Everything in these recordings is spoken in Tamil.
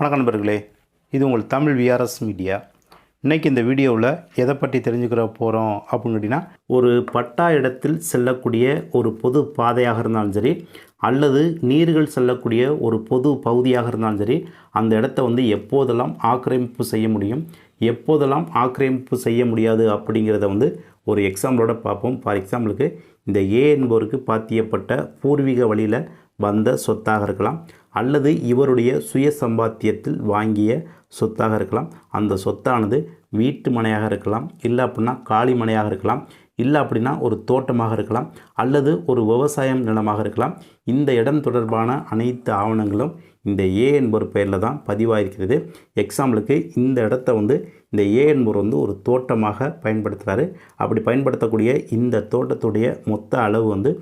வணக்கம் நண்பர்களே இது உங்கள் தமிழ் விஆர்எஸ் மீடியா இன்றைக்கி இந்த வீடியோவில் எதை பற்றி தெரிஞ்சுக்கிற போகிறோம் அப்படின்னு கேட்டிங்கன்னா ஒரு பட்டா இடத்தில் செல்லக்கூடிய ஒரு பொது பாதையாக இருந்தாலும் சரி அல்லது நீர்கள் செல்லக்கூடிய ஒரு பொது பகுதியாக இருந்தாலும் சரி அந்த இடத்த வந்து எப்போதெல்லாம் ஆக்கிரமிப்பு செய்ய முடியும் எப்போதெல்லாம் ஆக்கிரமிப்பு செய்ய முடியாது அப்படிங்கிறத வந்து ஒரு எக்ஸாம்பிளோட பார்ப்போம். ஃபார் எக்ஸாம்பிளுக்கு இந்த ஏ என்பவருக்கு பாத்தியப்பட்ட பூர்வீக வழியில் வந்த சொத்தாக இருக்கலாம். அல்லது இவருடைய சுய சம்பாத்தியத்தில் வாங்கிய சொத்தாக இருக்கலாம். அந்த சொத்தானது வீட்டு மனையாக இருக்கலாம். இல்லை அப்படின்னா காலி மனையாக இருக்கலாம். இல்லை அப்படின்னா ஒரு தோட்டமாக இருக்கலாம் அல்லது ஒரு விவசாயம் நிலமாக இருக்கலாம். இந்த இடம் தொடர்பான அனைத்து ஆவணங்களும் இந்த ஏ என்பவர் பெயரில் தான் பதிவாயிருக்கிறது. எக்ஸாம்பிளுக்கு இந்த இடத்த வந்து இந்த ஏ என்பவர் வந்து ஒரு தோட்டமாக பயன்படுத்துகிறாரு அப்படி பயன்படுத்தக்கூடிய இந்த தோட்டத்துடைய மொத்த அளவு வந்து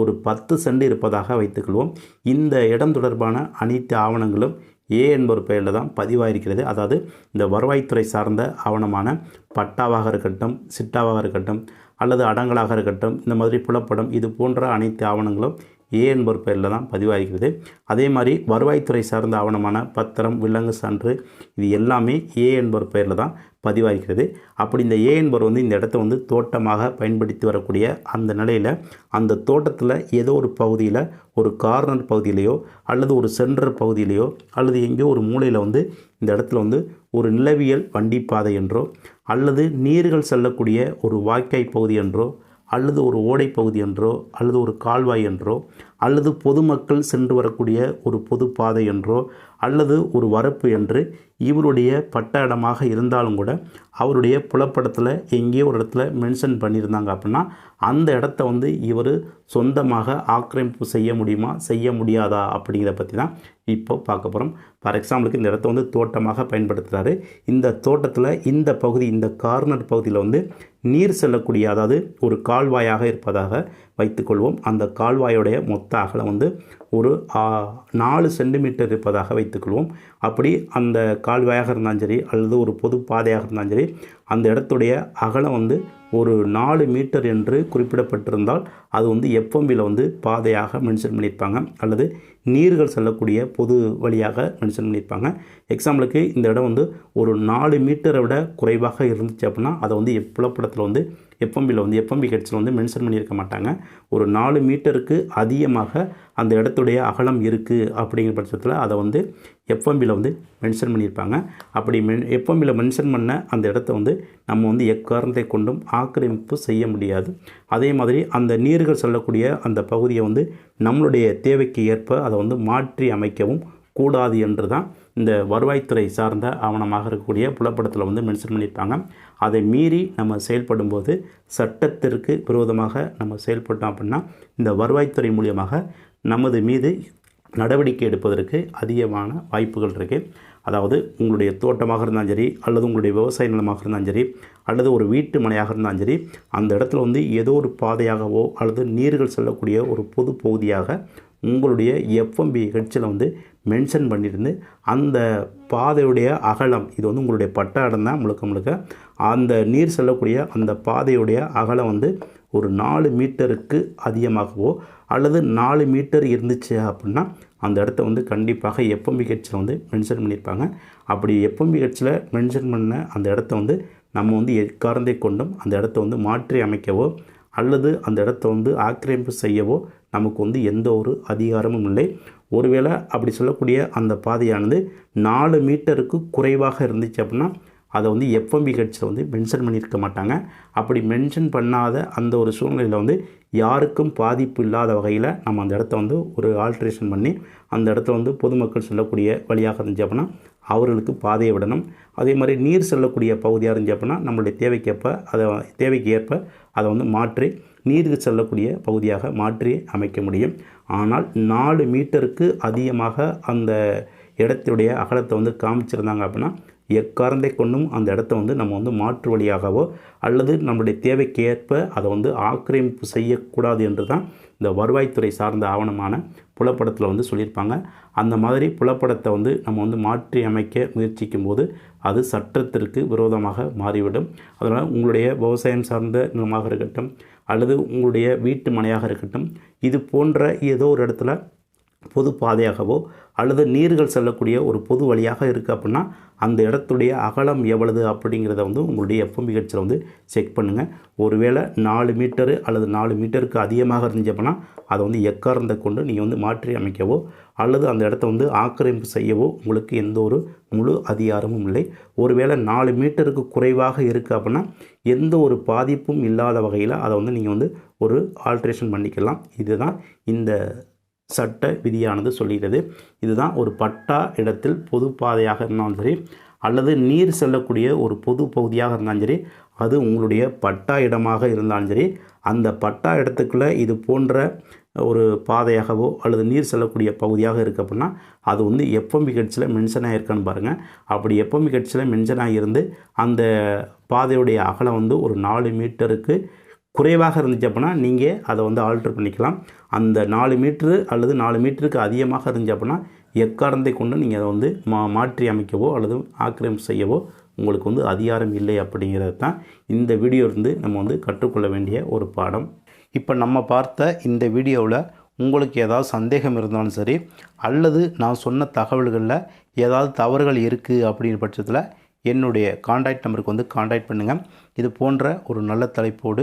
ஒரு பத்து சென்ட் இருப்பதாக வைத்துக்கொள்வோம். இந்த இடம் தொடர்பான அனைத்து ஆவணங்களும் ஏ என்பவர் பெயரில் தான் பதிவாயிருக்கிறது. அதாவது இந்த வருவாய்த்துறை சார்ந்த ஆவணமான பட்டாவாக இருக்கட்டும் சிட்டாவாக இருக்கட்டும் அல்லது அடங்கலாக இருக்கட்டும் இந்த மாதிரி புலப்படம் இது போன்ற அனைத்து ஆவணங்களும் ஏ என்பவர் பெயரில் தான் பதிவாகிறது அதே மாதிரி வருவாய்த்துறை சார்ந்த ஆவணமான பத்திரம் விலங்கு சான்று இது எல்லாமே ஏ என்பவர் பெயரில் தான் பதிவாகிறது அப்படி இந்த ஏ என்பவர் வந்து இந்த இடத்த வந்து தோட்டமாக பயன்படுத்தி வரக்கூடிய அந்த நிலையில் அந்த தோட்டத்தில் ஏதோ ஒரு பகுதியில் ஒரு கார்னர் பகுதியிலையோ அல்லது ஒரு சென்டர் பகுதியிலையோ அல்லது எங்கேயோ ஒரு மூலையில் வந்து இந்த இடத்துல வந்து ஒரு நிலவியல் வண்டி பாதை என்றோ அல்லது நீர்கள் செல்லக்கூடிய ஒரு வாய்க்காய் பகுதி என்றோ அல்லது ஒரு ஓடை பகுதி என்றோ அல்லது ஒரு கால்வாய் என்றோ அல்லது பொதுமக்கள் சென்று வரக்கூடிய ஒரு பொது பாதை என்றோ அல்லது ஒரு வரப்பு என்று இவருடைய பட்ட இடமாக இருந்தாலும் கூட அவருடைய புலப்படத்தில் எங்கேயோ ஒரு இடத்துல மென்ஷன் பண்ணியிருந்தாங்க அப்படின்னா அந்த இடத்த வந்து இவர் சொந்தமாக ஆக்கிரமிப்பு செய்ய முடியுமா? செய்ய முடியாதா? அப்படிங்கிறத பற்றி தான் இப்போ பார்க்க போகிறோம் ஃபார் எக்ஸாம்பிளுக்கு இந்த இடத்த வந்து தோட்டமாக பயன்படுத்துகிறாரு இந்த தோட்டத்தில் இந்த பகுதி இந்த கார்னர் பகுதியில் வந்து நீர் செல்லக்கூடிய அதாவது ஒரு கால்வாயாக இருப்பதாக வைத்துக்கொள்வோம். அந்த கால்வாயோடைய மொத்த அகலம் வந்து ஒரு நாலு சென்டிமீட்டர் இருப்பதாக வைத்துக்கொள்வோம். அப்படி அந்த கால்வாயாக இருந்தாலும் சரி அல்லது ஒரு பொது பாதையாக இருந்தாலும் சரி அந்த இடத்துடைய அகலம் வந்து ஒரு நாலு மீட்டர் என்று குறிப்பிடப்பட்டிருந்தால் அது வந்து எஃப்எம்பியில் வந்து பாதையாக மென்ஷன் பண்ணியிருப்பாங்க. அல்லது நீர்கள் செல்லக்கூடிய பொது வழியாக மென்ஷன் பண்ணியிருப்பாங்க. எக்ஸாம்பிளுக்கு இந்த இடம் வந்து ஒரு நாலு மீட்டரை விட குறைவாக இருந்துச்சு அப்படின்னா அதை வந்து புலப்படத்தில் வந்து எஃப்எம்பியில் வந்து எஃப்எம்பி கட்சியில் வந்து மென்ஷன் பண்ணியிருக்க மாட்டாங்க. ஒரு நாலு மீட்டருக்கு அதிகமாக அந்த இடத்துடைய அகலம் இருக்குது அப்படிங்கிற பட்சத்தில் அதை வந்து எஃப்எம்பியில் வந்து மென்ஷன் பண்ணியிருப்பாங்க. அப்படி மென் எஃப்எம்பியில் மென்ஷன் பண்ண அந்த இடத்த வந்து நம்ம வந்து எக்காரணத்தை கொண்டும் ஆக்கிரமிப்பு செய்ய முடியாது. அதே மாதிரி அந்த நீர்கள் செல்லக்கூடிய அந்த பகுதியை வந்து நம்மளுடைய தேவைக்கு ஏற்ப அதை வந்து மாற்றி அமைக்கவும் கூடாது என்று தான் இந்த வருவாய்த்துறை சார்ந்த ஆவணமாக இருக்கக்கூடிய புலப்படத்தில் வந்து மென்ஷன் பண்ணியிருப்பாங்க. அதை மீறி நம்ம செயல்படும்போது சட்டத்திற்கு விரோதமாக நம்ம செயல்பட்டோம் அப்படின்னா இந்த வருவாய்த்துறை மூலியமாக நமது மீது நடவடிக்கை எடுப்பதற்கு அதிகமான வாய்ப்புகள் இருக்குது அதாவது உங்களுடைய தோட்டமாக இருந்தாலும் சரி அல்லது உங்களுடைய விவசாய நிலமாக இருந்தாலும் சரி அல்லது ஒரு வீட்டு மனையாக இருந்தாலும் சரி அந்த இடத்துல வந்து ஏதோ ஒரு பாதையாகவோ அல்லது நீர்கள் செல்லக்கூடிய ஒரு பொது பகுதியாக உங்களுடைய எஃப்எம்பி ஹெட்ஸில் வந்து மென்ஷன் பண்ணியிருந்து அந்த பாதையுடைய அகலம் இது வந்து உங்களுடைய பட்ட இடம் தான் முழுக்க முழுக்க அந்த நீர் செல்லக்கூடிய அந்த பாதையுடைய அகலம் வந்து ஒரு நாலு மீட்டருக்கு அதிகமாகவோ அல்லது நாலு மீட்டர் இருந்துச்சு அப்படின்னா அந்த இடத்த வந்து கண்டிப்பாக எப்பம்பி ஹெட்ஸில் வந்து மென்ஷன் பண்ணியிருப்பாங்க. அப்படி எப்பம்பி ஹெட்ஸில் மென்ஷன் பண்ண அந்த இடத்த வந்து நம்ம வந்து எக்காரந்தை கொண்டும் அந்த இடத்த வந்து மாற்றி அமைக்கவோ அல்லது அந்த இடத்த வந்து ஆக்கிரமிப்பு செய்யவோ நமக்கு வந்து எந்த ஒரு அதிகாரமும் இல்லை. ஒருவேளை அப்படி சொல்லக்கூடிய அந்த பாதையானது நாலு மீட்டருக்கு குறைவாக இருந்துச்சு அப்படின்னா அதை வந்து எஃப்எம்பி ஹெட்ஸில் வந்து மென்ஷன் பண்ணியிருக்க மாட்டாங்க. அப்படி மென்ஷன் பண்ணாத அந்த ஒரு சூழ்நிலையில் வந்து யாருக்கும் பாதிப்பு இல்லாத வகையில் நம்ம அந்த இடத்த வந்து ஒரு ஆல்ட்ரேஷன் பண்ணி அந்த இடத்த வந்து பொதுமக்கள் செல்லக்கூடிய வழியாக இருந்துச்சு அப்படின்னா அவர்களுக்கு பாதையை விடணும். அதே மாதிரி நீர் செல்லக்கூடிய பகுதியாக இருந்துச்சு அப்படின்னா நம்மளுடைய தேவைக்கேற்ப அதை தேவைக்கு ஏற்ப அதை வந்து மாற்றி நீருக்கு செல்லக்கூடிய பகுதியாக மாற்றி அமைக்க முடியும். ஆனால் நாலு மீட்டருக்கு அதிகமாக அந்த இடத்துடைய அகலத்தை வந்து காமிச்சிருந்தாங்க அப்படின்னா எக்காரணத்தை கொண்டும் அந்த இடத்த வந்து நம்ம வந்து மாற்று வழியாகவோ அல்லது நம்மளுடைய தேவைக்கேற்ப அதை வந்து ஆக்கிரமிப்பு செய்யக்கூடாது என்று தான் இந்த வருவாய்த்துறை சார்ந்த ஆவணமான புலப்படத்தில் வந்து சொல்லியிருப்பாங்க. அந்த மாதிரி புலப்படத்தை வந்து நம்ம வந்து மாற்றி அமைக்க முயற்சிக்கும் போது அது சட்டத்திற்கு விரோதமாக மாறிவிடும். அதனால் உங்களுடைய விவசாயம் சார்ந்த நிலமாக இருக்கட்டும் அல்லது உங்களுடைய வீட்டு மனையாக இருக்கட்டும் இது போன்ற ஏதோ ஒரு இடத்துல பொது பாதையாகவோ அல்லது நீர்கள் செல்லக்கூடிய ஒரு பொது வழியாக இருக்குது அப்படின்னா அந்த இடத்துடைய அகலம் எவ்வளவு அப்படிங்கிறத வந்து உங்களுடைய எஃப்எம்பி கட்சியில் வந்து செக் பண்ணுங்கள் ஒருவேளை நாலு மீட்டரு அல்லது நாலு மீட்டருக்கு அதிகமாக இருந்துச்சு அப்படின்னா அதை வந்து எக்காரந்த கொண்டு நீங்கள் வந்து மாற்றி அமைக்கவோ அல்லது அந்த இடத்த வந்து ஆக்கிரமிப்பு செய்யவோ உங்களுக்கு எந்த ஒரு முழு அதிகாரமும் இல்லை. ஒருவேளை நாலு மீட்டருக்கு குறைவாக இருக்குது அப்படின்னா எந்த ஒரு பாதிப்பும் இல்லாத வகையில் அதை வந்து நீங்கள் வந்து ஒரு ஆல்ட்ரேஷன் பண்ணிக்கலாம். இதுதான் இந்த சட்ட விதியானது சொல்கிறது. இதுதான் ஒரு பட்டா இடத்தில் பொது பாதையாக இருந்தாலும் சரி அல்லது நீர் செல்லக்கூடிய ஒரு பொது பகுதியாக இருந்தாலும் சரி அது உங்களுடைய பட்டா இடமாக இருந்தாலும் சரி அந்த பட்டா இடத்துக்குள்ளே இது போன்ற ஒரு பாதையாகவோ அல்லது நீர் செல்லக்கூடிய பகுதியாக இருக்குது அப்படின்னா அது வந்து எஃப்எம்பி கட்சியில் மென்ஷன் ஆகிருக்கான்னு பாருங்கள் அப்படி எஃப்எம்பி கட்சியில் மென்ஷன் ஆகியிருந்து அந்த பாதையுடைய அகலம் வந்து ஒரு நாலு மீட்டருக்கு குறைவாக இருந்துச்சு அப்படின்னா நீங்கள் அதை வந்து ஆல்ட்ரு பண்ணிக்கலாம். அந்த நாலு மீட்ரு அல்லது நாலு மீட்டருக்கு அதிகமாக இருந்துச்சு அப்படின்னா எக்காரணத்தை கொண்டு நீங்கள் அதை வந்து மா மாற்றி அமைக்கவோ அல்லது ஆக்கிரமிப்பு செய்யவோ உங்களுக்கு வந்து அதிகாரம் இல்லை அப்படிங்கிறது தான் இந்த வீடியோ இருந்து நம்ம வந்து கற்றுக்கொள்ள வேண்டிய ஒரு பாடம். இப்போ நம்ம பார்த்த இந்த வீடியோவில் உங்களுக்கு ஏதாவது சந்தேகம் இருந்தாலும் சரி அல்லது நான் சொன்ன தகவல்களில் ஏதாவது தவறுகள் இருக்குது அப்படிங்கிற பட்சத்தில் என்னுடைய காண்டாக்ட் நம்பருக்கு வந்து காண்டாக்ட் பண்ணுங்கள் இது போன்ற ஒரு நல்ல தலைப்போடு